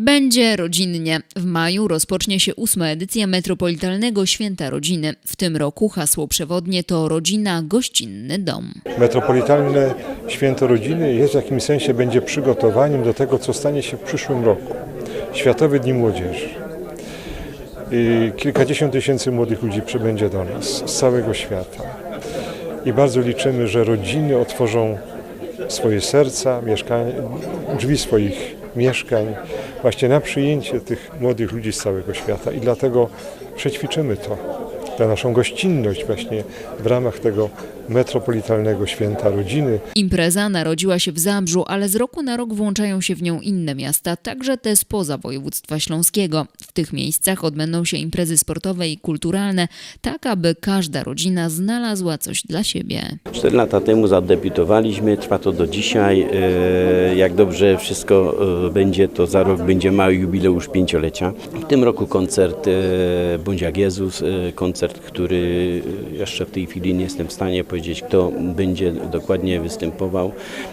Będzie rodzinnie. W maju rozpocznie się ósma edycja Metropolitalnego Święta Rodziny. W tym roku hasło przewodnie to Rodzina Gościnny Dom. Metropolitalne Święto Rodziny jest w jakimś sensie będzie przygotowaniem do tego, co stanie się w przyszłym roku. Światowe Dni Młodzieży. I kilkadziesiąt tysięcy młodych ludzi przybędzie do nas z całego świata. I bardzo liczymy, że rodziny otworzą swoje serca, drzwi swoich mieszkań właśnie na przyjęcie tych młodych ludzi z całego świata. I dlatego przećwiczymy to, tę naszą gościnność właśnie w ramach tego metropolitalnego święta rodziny. Impreza narodziła się w Zabrzu, ale z roku na rok włączają się w nią inne miasta, także te spoza województwa śląskiego. W tych miejscach odbędą się imprezy sportowe i kulturalne, tak aby każda rodzina znalazła coś dla siebie. Cztery lata temu zadebiutowaliśmy, trwa to do dzisiaj. E, Jak dobrze wszystko e, będzie, to za rok będzie mały jubileusz pięciolecia. W tym roku koncert e, Bądź jak Jezus, e, koncert, który jeszcze w tej chwili nie jestem w stanie powiedzieć, kto będzie dokładnie występował,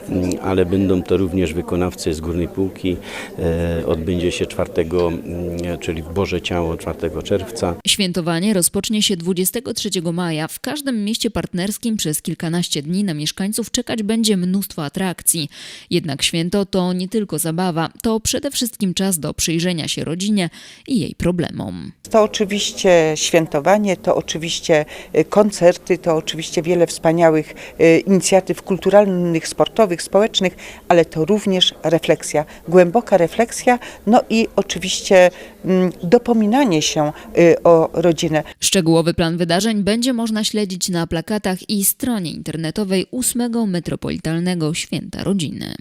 mm, ale będą to również wykonawcy z Górnej Półki. E, Odbędzie się 4, mm, czyli w Boże Ciało 4 czerwca. Świętowanie rozpocznie się 23 maja. W każdym mieście partnerskim przez kilkanaście dni na mieszkańców czekać będzie mnóstwo atrakcji. Jednak święto to nie tylko zabawa, to przede wszystkim czas do przyjrzenia się rodzinie i jej problemom. To oczywiście świętowanie, to oczywiście y, koncerty, to oczywiście wiele wspaniałych y, inicjatyw kulturalnych, sportowych, społecznych, ale to również refleksja, głęboka refleksja, no i oczywiście mm, dopominanie się y, o rodzinę. Szczegółowy plan wydarzeń będzie można śledzić na plakatach i stronie internetowej 8 Metropolitalnego Święta Rodziny.